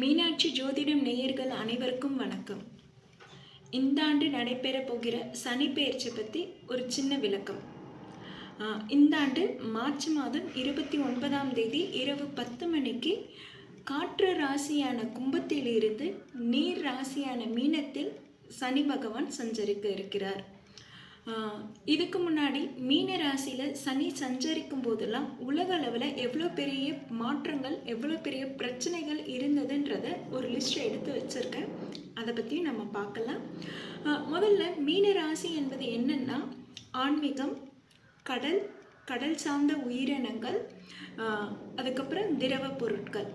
மீனாட்சி ஜோதிடம் நேயர்கள் அனைவருக்கும் வணக்கம். இந்த ஆண்டு நடைபெறப் போகிற சனி பெயர்ச்சி பற்றி ஒரு சின்ன விளக்கம். இந்த ஆண்டு மார்ச் மாதம் இருபத்தி ஒன்பதாம் தேதி இரவு பத்து மணிக்கு காற்று ராசியான கும்பத்தில் இருந்து நீர் ராசியான மீனத்தில் சனி பகவான் சஞ்சரிக்க இருக்கிறார். இதுக்கு முன்னாடி மீன ராசியில் சனி சஞ்சரிக்கும் போதெல்லாம் உலக அளவில் எவ்வளோ பெரிய மாற்றங்கள் எவ்வளோ பெரிய பிரச்சனைகள் இருந்ததுன்றத ஒரு லிஸ்ட் எடுத்து வச்சுருக்கேன். அதை பற்றியும் நம்ம பார்க்கலாம். முதல்ல மீன ராசி என்பது என்னென்னா ஆன்மீகம் கடல் கடல் சார்ந்த உயிரினங்கள் அதுக்கப்புறம் திரவ பொருட்கள்.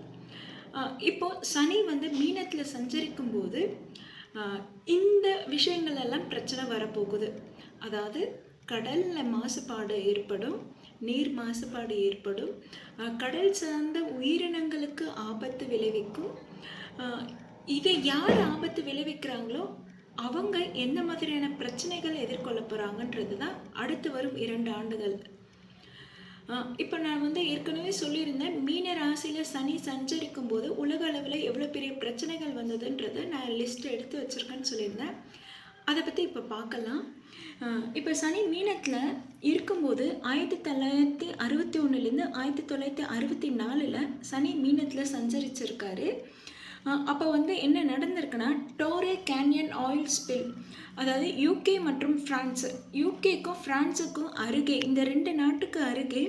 இப்போ சனி வந்து மீனத்தில் சஞ்சரிக்கும் போது இந்த விஷயங்கள் எல்லாம் பிரச்சனை வரப்போகுது. அதாவது கடலில் மாசுபாடு ஏற்படும் நீர் மாசுபாடு ஏற்படும். கடல் சார்ந்த உயிரினங்களுக்கு ஆபத்து விளைவிக்கும். இதை யார் ஆபத்து விளைவிக்கிறாங்களோ அவங்க எந்த மாதிரியான பிரச்சனைகள் எதிர்கொள்ள போகிறாங்கன்றது தான் அடுத்து வரும் இரண்டு ஆண்டுகள். இப்போ நான் வந்து ஏற்கனவே சொல்லியிருந்தேன் மீன ராசியில் சனி சஞ்சரிக்கும் போது உலக அளவில் எவ்வளோ பெரிய பிரச்சனைகள் வந்ததுன்றதை நான் லிஸ்ட் எடுத்து வச்சுருக்கேன்னு சொல்லியிருந்தேன். அதை பற்றி இப்போ பார்க்கலாம். இப்போ சனி மீனத்தில் இருக்கும்போது ஆயிரத்தி தொள்ளாயிரத்தி அறுபத்தி ஒன்றுலேருந்து ஆயிரத்தி தொள்ளாயிரத்தி அறுபத்தி நாலில் சனி மீனத்தில் சஞ்சரிச்சிருக்காரு. அப்போ வந்து என்ன நடந்திருக்குன்னா டோரே கேன்யன் ஆயில் ஸ்பில் அதாவது யூகே மற்றும் ஃப்ரான்ஸு யூகேக்கும் ஃப்ரான்ஸுக்கும் அருகே இந்த ரெண்டு நாட்டுக்கு அருகே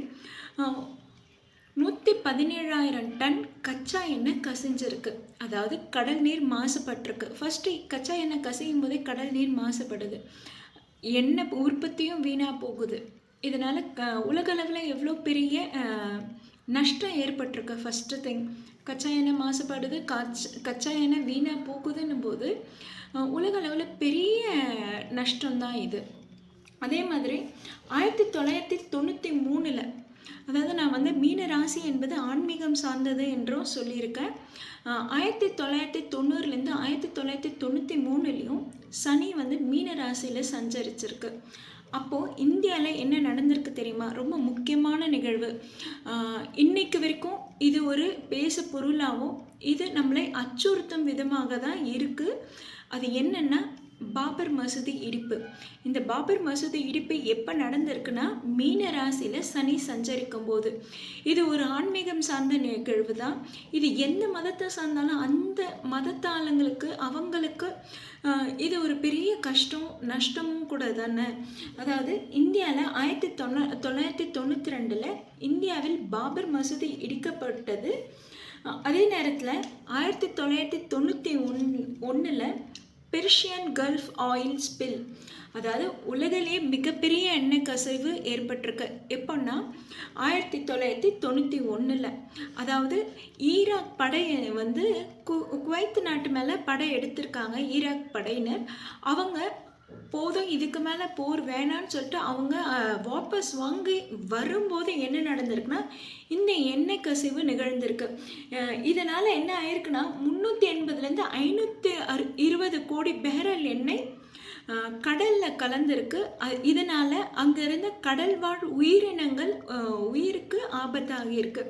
நூற்றி பதினேழாயிரம் டன் கச்சா எண்ணெய் கசிஞ்சிருக்கு. அதாவது கடல் நீர் மாசுபட்டிருக்கு. ஃபஸ்ட்டு கச்சா எண்ணெய் கசியும் போதே கடல் நீர் மாசுபடுது. எண்ணெய் உற்பத்தியும் வீணாக போகுது. இதனால் க உலகளவில் எவ்வளோ பெரிய நஷ்டம் ஏற்பட்டிருக்கு? ஃபஸ்ட்டு திங் கச்சா எண்ணெய் மாசுபாடுது காச் கச்சா எண்ணெய் வீணாக போகுதுன்னும் போது உலகளவில் பெரிய நஷ்டம்தான் இது. அதே மாதிரி ஆயிரத்தி தொள்ளாயிரத்தி தொண்ணூற்றி மூணில் அதாவது நான் வந்து மீன ராசி என்பது ஆன்மீகம் சார்ந்தது என்றும் சொல்லியிருக்கேன். ஆயிரத்தி தொள்ளாயிரத்தி தொண்ணூறுலேருந்து ஆயிரத்தி தொள்ளாயிரத்தி தொண்ணூற்றி மூணுலேயும் சனி வந்து மீன ராசியில் சஞ்சரிச்சிருக்கு. அப்போது இந்தியாவில் என்ன நடந்திருக்கு தெரியுமா? ரொம்ப முக்கியமான நிகழ்வு. இன்னைக்கு வரைக்கும் இது ஒரு பேச பொருளாகவும் இது நம்மளை அச்சுறுத்தும் விதமாக தான் இருக்குது அது என்னென்னா பாபர் மசூதி இடிப்பு. இந்த பாபர் மசூதி இடிப்பு எப்போ நடந்திருக்குன்னா மீன ராசியில் சனி சஞ்சரிக்கும் போது. இது ஒரு ஆன்மீகம் சார்ந்த நிகழ்வு தான். இது எந்த மதத்தை சார்ந்தாலும் அந்த மதத்தாளங்களுக்கு அவங்களுக்கு இது ஒரு பெரிய கஷ்டம் நஷ்டமும் கூட தானே. அதாவது இந்தியாவில் ஆயிரத்தி தொண்ணூ தொள்ளாயிரத்தி தொண்ணூற்றி ரெண்டில் இந்தியாவில் பாபர் மசூதி இடிக்கப்பட்டது. அதே நேரத்தில் ஆயிரத்தி தொள்ளாயிரத்தி தொண்ணூற்றி ஒன் ஒன்றில் பெர்ஷியன் கல்ஃப் ஆயில் ஸ்பில் அதாவது உலகிலேயே மிகப்பெரிய எண்ணெய் கசிவு ஏற்பட்டிருக்கு. எப்போன்னா ஆயிரத்தி தொள்ளாயிரத்தி தொண்ணூற்றி ஒன்றில் அதாவது ஈராக் படை வந்து கு குவைத் நாட்டு மேலே படை எடுத்திருக்காங்க ஈராக் படையினர். அவங்க போதும் இதுக்கு மேலே போர் வேணான்னு சொல்லிட்டு அவங்க வாபஸ் வாங்கி வரும்போது என்ன நடந்திருக்குன்னா இந்த எண்ணெய் கசிவு நிகழ்ந்திருக்கு. இதனால் என்ன ஆயிருக்குன்னா முந்நூற்றி எண்பதுலேருந்து ஐநூற்றி அறு இருபது கோடி பேரல் எண்ணெய் கடலில் கலந்துருக்கு. இதனால் அங்கே இருந்த கடல் வாழ் உயிரினங்கள் உயிருக்கு ஆபத்தாகியிருக்கு.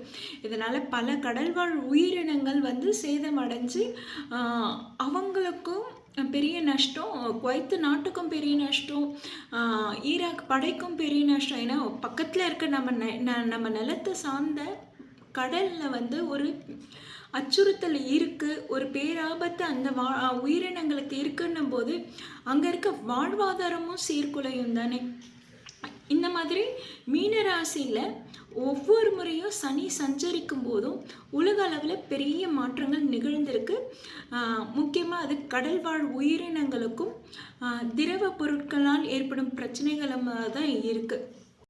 இதனால் பல கடல் வாழ் உயிரினங்கள் வந்து சேதமடைஞ்சு அவங்களுக்கும் பெரிய நஷ்டம் குவைத்து நாட்டுக்கும் பெரிய நஷ்டம் ஈராக் படைக்கும் பெரிய நஷ்டம். ஏன்னா பக்கத்தில் இருக்க நம்ம நம்ம நிலத்தை சார்ந்த கடலில் வந்து ஒரு அச்சுறுத்தல் இருக்குது ஒரு பேராபத்து அந்த வா உயிரினங்களுக்கு இருக்குன்னும் போது அங்கே இருக்க வாழ்வாதாரமும் சீர்குலையும் தானே. இந்த மாதிரி மீனராசியில் ஒவ்வொரு முறையும் சனி சஞ்சரிக்கும் போதும் உலக அளவில் பெரிய மாற்றங்கள் நிகழ்ந்திருக்கு. முக்கியமாக அது கடல் வாழ் உயிரினங்களுக்கும் திரவ பொருட்களால் ஏற்படும் பிரச்சனைகளும் தான் இருக்குது